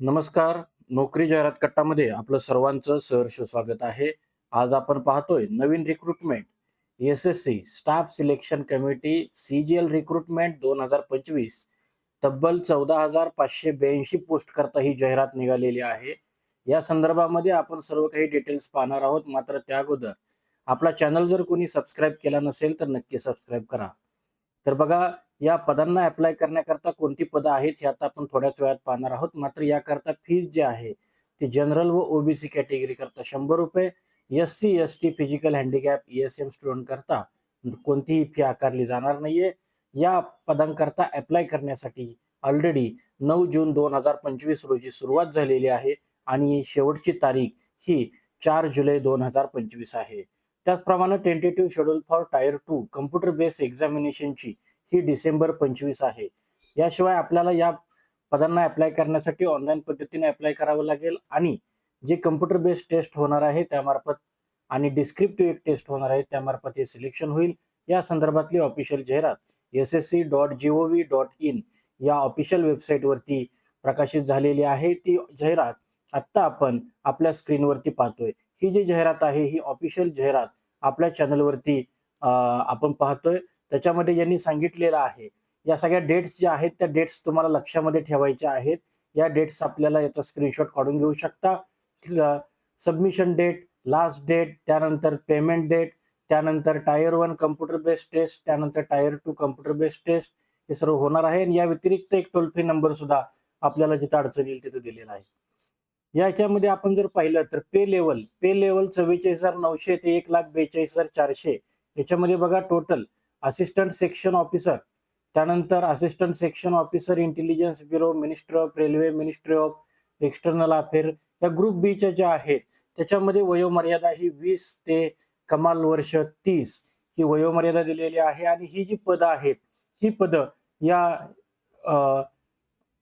नमस्कार. नोकरी जाहिरात कट्टामध्ये आपलं सर्वांचं सहर्ष स्वागत आहे. आज आपण पाहतोय नवीन recruitment S S C staff selection committee C G L recruitment दोन हजार पंचवीस. तब्बल चौदा हजार पाचशे ब्याऐंशी पोस्ट करता ही जाहिरात निघालेली आहे. या संदर्भामध्ये आपण सर्व काही डिटेल्स पाहणार आहोत. मात्र त्या अगोदर आपला चॅनल जर कोणी सबस्क्राईब केला नसेल तर नक्की सबस्क्राईब करा. तर बघा या पदांना अप्लाय करण्याकरता कोणती पदं आहेत हे आता आपण थोड्याच वेळात पाहणार आहोत. मात्र याकरता फीज जी आहे ती जनरल व ओबीसी कॅटेगरी करता शंभर रुपये S C S T physical handicap ESM S M student करता कोणतीही फी आकारली जाणार नाहीये. या पदांकरता अप्लाय करण्यासाठी ऑलरेडी नऊ जून दोन हजार पंचवीस रोजी सुरुवात झालेली आहे आणि शेवटची तारीख ही चार जुलै दोन हजार पंचवीस आहे. त्याचप्रमाणे tentative schedule for tier two computer based एक्झामिनेशनची ही डिसेंबर पंचवीस आहे. याशिवाय आपल्याला या पदांना अप्लाय करण्यासाठी ऑनलाईन पद्धतीने अप्लाय करावं लागेल आणि जे कम्प्युटर बेस्ड टेस्ट होणार आहे त्यामार्फत आणि डिस्क्रिप्टिव्ह एक टेस्ट होणार आहे त्यामार्फत हे सिलेक्शन होईल. या संदर्भातली ऑफिशियल जाहिरात S S C dot G O V dot in या ऑफिशियल वेबसाईटवरती प्रकाशित झालेली आहे. ती जाहिरात आत्ता आपण आपल्या स्क्रीनवरती पाहतोय. ही जी जाहिरात आहे ही ऑफिशियल जाहिरात आपल्या चॅनलवरती आपण पाहतोय. त्याच्यामध्ये यांनी सांगितलेलं आहे. या सगळ्या डेट्स ज्या आहेत त्या डेट्स तुम्हाला लक्षामध्ये ठेवायच्या आहेत. या डेट्स आपल्याला याचा स्क्रीनशॉट काढून घेऊ शकता. सबमिशन डेट लास्ट डेट त्यानंतर पेमेंट डेट त्यानंतर tier one computer based test त्यानंतर tier two computer based test हे सर्व होणार आहे. आणि या व्यतिरिक्त एक टोल फ्री नंबर सुद्धा आपल्याला जिथं अडचण येईल तिथं दिलेला आहे. याच्यामध्ये आपण जर पाहिलं तर पे लेवल पे लेवल चव्वेचाळीस हजार नऊशे ते एक लाख बेचाळीस हजार चारशे. याच्यामध्ये बघा टोटल असिस्टंट सेक्शन ऑफिसर त्यानंतर assistant section officer intelligence bureau ministry of railway ministry of external affair या ग्रुप बीच्या ज्या आहेत त्याच्यामध्ये वयोमर्यादा ही वीस ते कमाल वर्ष तीस ही वयोमर्यादा दिलेली आहे आणि ही जी पदं आहेत ही पदं या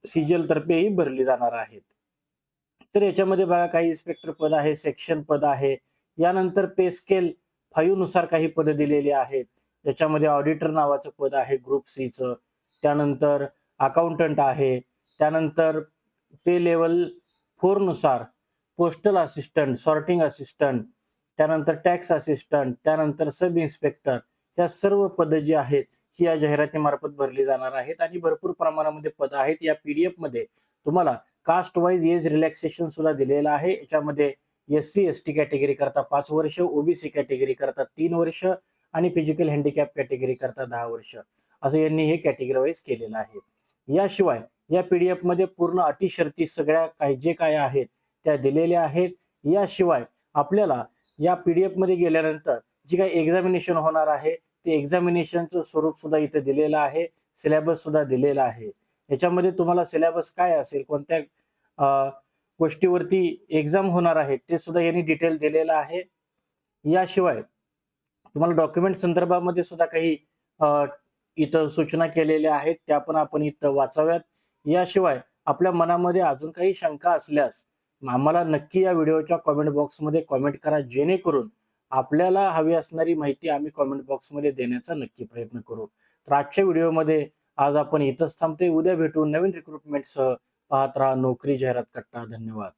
सिजल तर्फेही भरली जाणार आहेत. तर याच्यामध्ये बघा काही इन्स्पेक्टर पद आहे सेक्शन पद आहे. यानंतर पे स्केल फाईव्हनुसार काही पदं दिलेली आहेत. याच्यामध्ये ऑडिटर नावाचं पद आहे ग्रुप सीचं त्यानंतर अकाउंटंट आहे. त्यानंतर पे लेवल फोरनुसार पोस्टल असिस्टंट सॉर्टिंग असिस्टंट त्यानंतर टॅक्स असिस्टंट त्यानंतर सब इन्स्पेक्टर या सर्व पदं जी आहेत ही या जाहिरातीमार्फत भरली जाणार आहेत. आणि भरपूर प्रमाणामध्ये पदं आहेत या पीडीएफमध्ये. तुम्हाला कास्ट वाईज एज रिलॅक्सेशन सुद्धा दिलेलं आहे. याच्यामध्ये S C S T category करता पाच वर्ष ओबीसी कॅटेगरी करता तीन वर्ष आणि फिजिकल हँडिकॅप कॅटेगरी करता दहा वर्ष. असं यांनी हे कॅटेगरीवाईज केलेलं आहे. याशिवाय या पीडीएफमध्ये पूर्ण अटी शर्ती सगळ्या काही जे काय आहेत त्या दिलेल्या आहेत. याशिवाय आपल्याला या पीडीएफमध्ये गेल्यानंतर जी काही एक्झामिनेशन होणार आहे ते एक्झामिनेशनचं स्वरूप सुद्धा इथे दिलेलं आहे. सिलेबस सुद्धा दिलेला आहे. याच्यामध्ये तुम्हाला सिलेबस काय असेल कोणत्या गोष्टीवरती एक्झाम होणार आहे ते सुद्धा यांनी डिटेल दिलेलं आहे. याशिवाय तुम्हाला डॉक्युमेंट संदर्भामध्ये सुद्धा काही इथं सूचना केलेल्या आहेत त्या पण आपण इथं वाचाव्यात. याशिवाय आपल्या मनामध्ये अजून काही शंका असल्यास आम्हाला नक्की या व्हिडिओच्या कॉमेंट बॉक्समध्ये कॉमेंट करा जेणेकरून आपल्याला हवी असणारी माहिती आम्ही कॉमेंट बॉक्समध्ये देण्याचा नक्की प्रयत्न करू. तर आजच्या व्हिडिओमध्ये आज आपण इथंच थांबते उद्या भेटू नवीन रिक्रुटमेंटसह पाहत राहा नोकरी जाहिरात कट्टा. धन्यवाद.